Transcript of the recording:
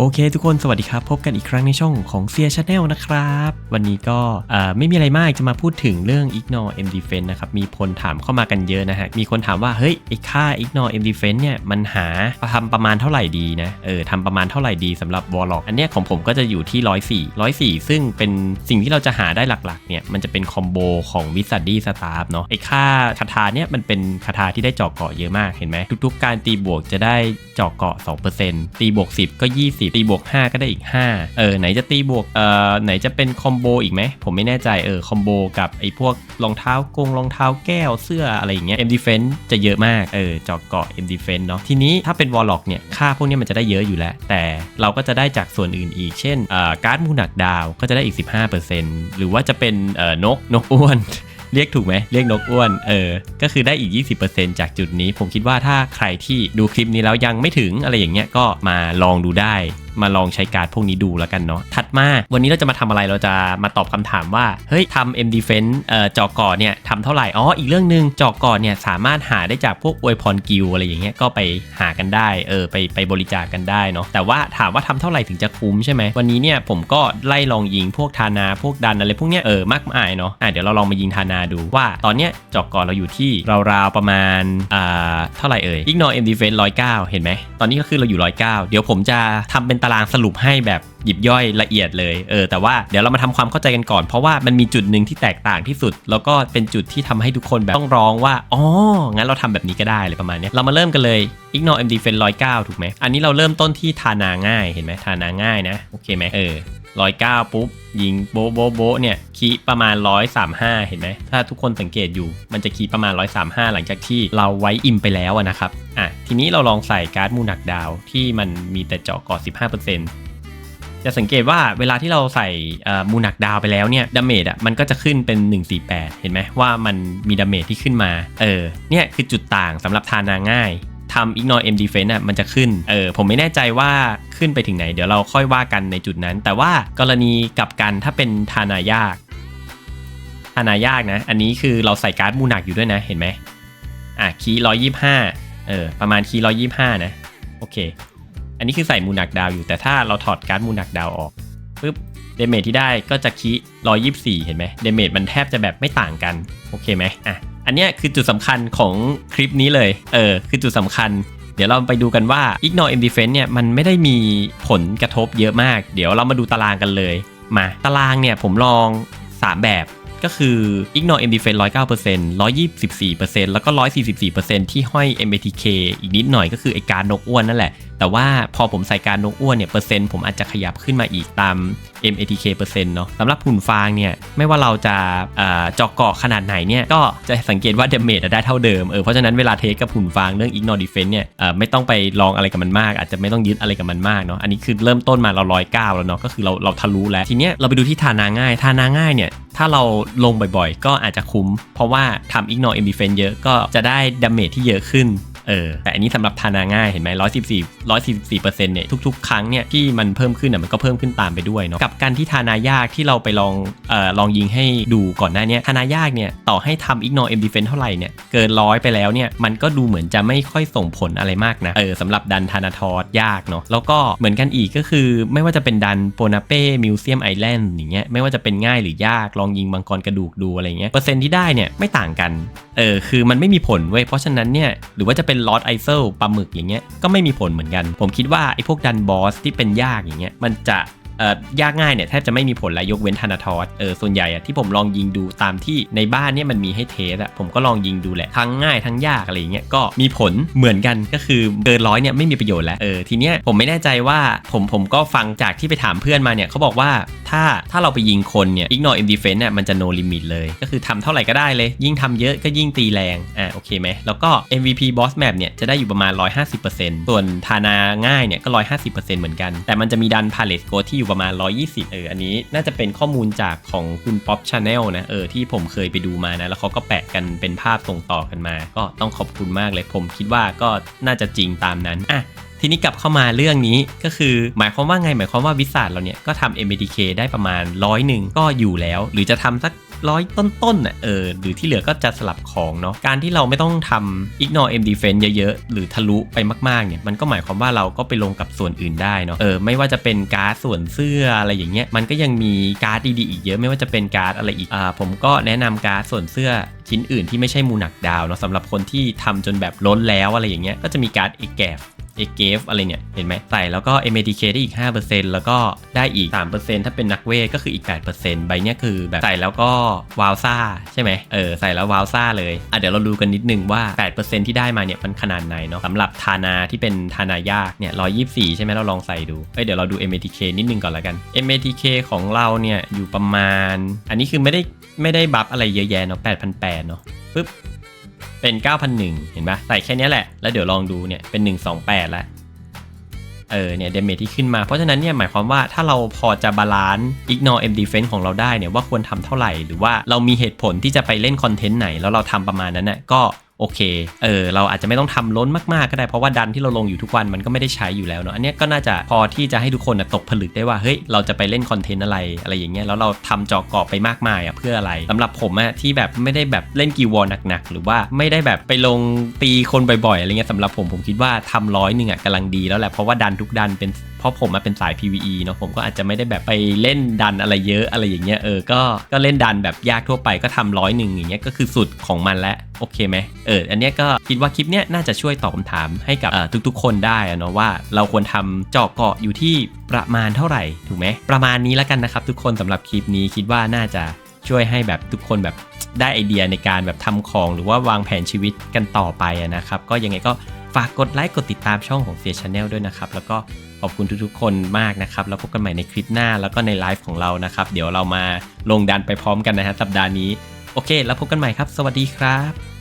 โอเคทุกคนสวัสดีครับ พบกันอีกครั้งในช่องของเซียชาแนลนะครับ วันนี้ก็ไม่มีอะไรมากจะมาพูดถึงเรื่อง ignore m defense นะครับ มีคนถามเข้ามากันเยอะนะฮะ มีคนถามว่า เฮ้ย ไอค่า ignore m defense เนี่ย มันหาทำประมาณเท่าไหร่ดีนะ เออทำประมาณเท่าไหร่ดีสำหรับ warlock อันเนี้ยของผมก็จะอยู่ที่ 104 104 ซึ่งเป็นสิ่งที่เราจะหาได้หลักๆเนี่ยมันจะเป็นคอมโบของ wizardy staff เนาะไอค่าคาถาเนี่ยมันเป็นคาถาที่ได้เจาะเกาะเยอะมากเห็นไหมทุก ๆ การตีบวกจะได้เจาะเกาะ 2%ตีบวก 10 ก็ 20ตีบวก 5 ก็ได้อีก 5 เออไหนจะตีบวกเอ่อไหนจะเป็นคอมโบอีกไหม ผมไม่แน่ใจเออคอมโบกับไอ้พวกรองเท้ากงรองเท้าแก้วเสื้ออะไรอย่างเงี้ย M Defense จะเยอะมาก เออเจาะเกาะ M Defense เนาะทีนี้ถ้าเป็น Warlock เนี่ยค่าพวกนี้มันจะได้เยอะอยู่แล้ว แต่เราก็จะได้จากส่วนอื่นอีก เช่นเอ่อการ์ดมูหนักดาวก็จะได้อีก 15%หรือว่าจะเป็นเอ่อนกนกอ้วน เรียกถูกไหมเรียกนกอ้วนเออก็คือได้อีก 20%จากจุดนี้ ผมคิดว่าถ้าใครที่ดูคลิปนี้แล้วยังไม่ถึงอะไรอย่างเงี้ยก็มาลองดูได้ มาลองใช้การ์ดพวกนี้ดูแล้วกันเนาะถัดมาวันนี้เราจะมาทำอะไรเราจะมาตอบคำถามว่าเฮ้ยทำ M Defense เอ่อจอก่อเนี่ยทำเท่าไหร่อ๋ออีกเรื่องหนึ่งจอก่อเนี่ยสามารถหาได้จากพวกอวยพรกิลอะไรอย่างเงี้ยก็ไปหากันได้เออไปไปบริจาคกันได้เนาะแต่ว่าถามว่าทำเท่าไหร่ถึงจะคุ้มใช่ไหมวันนี้เนี่ยผมก็ไล่ลองยิงพวกทานาพวกดันอะไรพวกเนี้ยเออมากมายเนาะอะเดี๋ยวเราลองมายิงทานาดูว่าตอนเนี้ยจอกก่อเราอยู่ที่ราวๆประมาณอ่าเท่าไหร่เอ่ย ignore M defense 109เห็นไหมตอนนี้ก็คือเราอยู่109เดี๋ยวผมจะทำเป็นตารางสรุปให้แบบหยิบย่อยละเอียดเลยเออแต่ว่าเดี๋ยวเรามาทำความเข้าใจกันก่อน เพราะว่ามันมีจุดหนึ่งที่แตกต่างที่สุด แล้วก็เป็นจุดที่ทำให้ทุกคนแบบต้องร้องว่าอ๋องั้นเราทำแบบนี้ก็ได้เลยประมาณนี้เรามาเริ่มกันเลย ignore md f e n 109 ถูกไหมอันนี้เราเริ่มต้นที่ทานาง่ายเห็นไหมทานาง่ายนะโอเคไหมเออ ร้อยเก้าปุ๊บ ยิงโบะโบะโบะเนี่ยคีประมาณ 135 เห็นไหม ถ้าทุกคนสังเกตอยู่มันจะคีประมาณ 135 หลังจากที่เราไว้อิ่มไปแล้วนะครับอะทีนี้เราลองใส่การ์ดมูนักดาวที่มันมีแต่เจาะก่อ 15%จะสังเกตว่าเวลาที่เราใส่เอ่อมูนักดาวไปแล้วเนี่ยดาเมจอะมันก็จะขึ้นเป็น 148 เห็นไหมว่ามันมีดาเมจที่ขึ้นมา เออเนี่ยคือจุดต่างสำหรับทานาง่าย ทำ ignore m defense อะมันจะขึ้น เออผมไม่แน่ใจว่าขึ้นไปถึงไหน เดี๋ยวเราค่อยว่ากันในจุดนั้น แต่ว่ากรณีกับกันถ้าเป็นทานายากทานายากนะ อันนี้คือเราใส่การ์ดมูหนักอยู่ด้วยนะเห็นไหมอะคีร้อยยี่ห้าเออประมาณคีร้อยยี่ห้านะ โอเค อันนี้คือใส่มูหนักดาวอยู่แต่ถ้าเราถอดการ์ดมูหนักดาวออกปุ๊บ เดเมจที่ได้ก็จะคีร้อยยี่สี่เห็นไหมเดเมจมันแทบจะแบบไม่ต่างกัน โอเคไหมอะอันเนี้ยคือจุดสำคัญของคลิปนี้เลย เออ คือจุดสำคัญ เดี๋ยวเราไปดูกันว่า ignore m defense เนี่ยมันไม่ได้มีผลกระทบเยอะมาก เดี๋ยวเรามาดูตารางกันเลย มาตารางเนี่ยผมลอง 3 แบบก็คือ ignore m defense 109% 124%แล้วก็ 144%ที่ห้อย matk อีกนิดหน่อยก็คือไอการนกอ้วนนั่นแหละ แต่ว่าพอผมใส่การนกอ้วนเนี่ยเปอร์เซ็นต์ผมอาจจะขยับขึ้นมาอีกตาม MATK เปอร์เซ็นต์เนาะสำหรับหุ่นฟางเนี่ยไม่ว่าเราจะเจอกเกาะขนาดไหนเนี่ยก็จะสังเกตว่าเดเมจได้เท่าเดิมเออเพราะฉะนั้นเวลาเทสกับหุ่นฟางเรื่อง ignore defense เนี่ยไม่ต้องไปลองอะไรกับมันมาก อาจจะไม่ต้องยึดอะไรกับมันมากเนาะอันนี้คือเริ่มต้นมาเราร้อยเก้าแล้วเนาะก็คือเราเราทะลุแล้วทีเนี้ยเราไปดูที่ทานาง่ายทานาง่ายเนี่ยถ้าเราลงบ่อยๆ ก็อาจจะคุ้ม เพราะว่าทำ ignore m defense เยอะก็จะได้ดาเมจที่เยอะขึ้น เออแต่อันนี้สำหรับทานาง่ายเห็นไหมร้อยสิบสี่ร้อยสี่สิบสี่เปอร์เซ็นต์เนี่ยทุกๆ ครั้งเนี่ยที่มันเพิ่มขึ้นอะมันก็เพิ่มขึ้นตามไปด้วยเนาะกับการที่ทานายากที่เราไปลองเอ่อลองยิงให้ดูก่อนหน้านี้ทานายากเนี่ยต่อให้ทำ ignore m defense เท่าไหร่เนี่ยเกินร้อยไปแล้วเนี่ยมันก็ดูเหมือนจะไม่ค่อยส่งผลอะไรมากนะเออสำหรับดันทานาทอสยากเนาะแล้วก็เหมือนกันอีกก็คือ ไม่ว่าจะเป็นดันโปนาเป้มิวเซียมไอแลนด์อย่างเงี้ยไม่ว่าจะเป็นง่ายหรือยากลองยิงมังกรกระดูกดูอะไรเงี้ยเปอร์เซ็นต์ที่ได้เนี่ยไม่ต่างกันเออคือมันไม่มีผลเว้ยเพราะฉะนั้นเนี่ยหรือว่าจะเป็นลอตไอเซลปลาหมึกอย่างเงี้ยก็ไม่มีผลเหมือนกัน ผมคิดว่าไอ้พวกดันบอสที่เป็นยากอย่างเงี้ยมันจะ ยากง่ายเนี่ยแทบจะไม่มีผลและยกเว้นธนาทอสเออส่วนใหญ่อะที่ผมลองยิงดูตามที่ในบ้านเนี่ยมันมีให้เทสอะผมก็ลองยิงดูแหละทั้งง่ายทั้งยากอะไรอย่างเงี้ยก็มีผลเหมือนกันก็คือเกินร้อยเนี่ยไม่มีประโยชน์แล้วเออทีเนี้ยผมไม่แน่ใจว่าผมผมก็ฟังจากที่ไปถามเพื่อนมาเนี่ยเขาบอกว่าถ้าถ้าเราไปยิงคนเนี่ย ignore m defense เนี่ยมันจะ no limit เลย ก็คือทำเท่าไหร่ก็ได้เลย ยิ่งทำเยอะก็ยิ่งตีแรงอะโอเคไหมแล้วก็ MVP boss map เนี่ยจะได้อยู่ประมาณ 150%ส่วนทานาง่ายเนี่ยก็ 150%เหมือนกันแต่มันจะมีดัน palette score ที่อยู่ประมาณ 120 เออ อันนี้น่าจะเป็นข้อมูลจากของคุณป๊อปชาแนลนะ เออ ที่ผมเคยไปดูมานะ แล้วเขาก็แปะกันเป็นภาพส่งต่อกันมา ก็ต้องขอบคุณมากเลย ผมคิดว่าก็น่าจะจริงตามนั้น อะทีนี้กลับเข้ามาเรื่องนี้ก็คือหมายความว่าไงหมายความว่าวิสัทเราเนี่ยก็ทำ MBTK ได้ประมาณร้อยหนึ่งก็อยู่แล้ว หรือจะทำสัก ร้อยต้นๆน่ะเออหรือที่เหลือก็จะสลับของเนาะการที่เราไม่ต้องทำ ignore M defense เยอะๆ หรือทะลุไปมากๆเนี่ยมันก็หมายความว่าเราก็ไปลงกับส่วนอื่นได้เนาะเออไม่ว่าจะเป็นการ์ดส่วนเสื้ออะไรอย่างเงี้ยมันก็ยังมีการ์ดดีๆอีกเยอะไม่ว่าจะเป็นการ์ดอะไรอีกอ่าผมก็แนะนำการ์ดส่วนเสื้อชิ้นอื่นที่ไม่ใช่มูหนักดาวเนาะสำหรับคนที่ทำจนแบบล้นแล้วอะไรอย่างเงี้ยก็จะมีการ์ดเอแกฟ เอเกฟอะไรเนี่ย เห็นไหมใส่แล้วก็ MADK ได้อีก 5%แล้วก็ได้อีก 3%ถ้าเป็นนักเวทก็คืออีก 8%ใบเนี้ยคือแบบใส่แล้วก็วาวซ่าใช่ไหมเออใส่แล้ววาวซ่าเลยอะเดี๋ยวเราดูกันนิดนึงว่า 8%ที่ได้มาเนี่ยมันขนาดไหนเนาะสำหรับทานาที่เป็นทานายากเนี่ย124 ใช่ไหมเราลองใส่ดูเอ้ยเดี๋ยวเราดู MATK นิดนึงก่อนละกัน MATK ของเราเนี่ยอยู่ประมาณ อันนี้คือไม่ได้ไม่ได้บัฟอะไรเยอะแยะเนาะ8,800เนาะปึ๊บ เป็น 9,001 เห็นปะใส่แค่นี้แหละ แล้วเดี๋ยวลองดูเนี่ยเป็น 128 แล้ว เออเนี่ยเดเมจที่ขึ้นมา เพราะฉะนั้นเนี่ยหมายความว่าถ้าเราพอจะบาลานซ์ ignore M defense ของเราได้เนี่ยว่าควรทำเท่าไหร่ หรือว่าเรามีเหตุผลที่จะไปเล่นคอนเทนต์ไหน แล้วเราทำประมาณนั้นน่ะก็ โอเค เออ เราอาจจะไม่ต้องทำล้นมาก ๆ ก็ได้ เพราะว่าดันที่เราลงอยู่ทุกวันมันก็ไม่ได้ใช้อยู่แล้วเนาะ อันนี้ก็น่าจะพอที่จะให้ทุกคนตกผลึกได้ว่า เฮ้ย เราจะไปเล่นคอนเทนต์อะไร อะไรอย่างเงี้ย แล้วเราทำจอกรอบไปมากมายอะเพื่ออะไรสำหรับผมอะที่แบบไม่ได้แบบเล่นกีวอลหนัก ๆ หรือว่าไม่ได้แบบไปลงตีคนบ่อย ๆ อะไรเงี้ยสำหรับผมผมคิดว่าทำร้อยหนึ่งอะกำลังดีแล้วแหละ เพราะว่าดันทุกดันเป็น เพราะผมมาเป็นสาย PVE เนาะผมก็อาจจะไม่ได้แบบไปเล่นดันอะไรเยอะอะไรอย่างเงี้ยเออก็ก็เล่นดันแบบยากทั่วไปก็ทำร้อยหนึ่งอย่างเงี้ยก็คือสุดของมันแล้วโอเคไหมเอออันเนี้ยก็คิดว่าคลิปเนี้ยน่าจะช่วยตอบคำถามให้กับทุกๆ คนได้อะเนาะว่าเราควรทำเจาะเกาะอยู่ที่ประมาณเท่าไหร่ถูกไหมประมาณนี้แล้วกันนะครับ ทุกคนสำหรับคลิปนี้คิดว่าน่าจะช่วยให้แบบทุกคนแบบได้ไอเดียในการแบบทำของหรือว่าวางแผนชีวิตกันต่อไปนะครับ ก็ยังไงก็ากกดไลค์กดติดตามช่องของเฟียชาแนลด้วยนะครับ แล้วก็ขอบคุณทุกๆ คนมากนะครับ แล้วพบกันใหม่ในคลิปหน้าแล้วก็ในไลฟ์ของเรานะครับ เดี๋ยวเรามาลงดันไปพร้อมกันนะฮะสัปดาห์นี้ โอเค แล้วพบกันใหม่ครับ สวัสดีครับ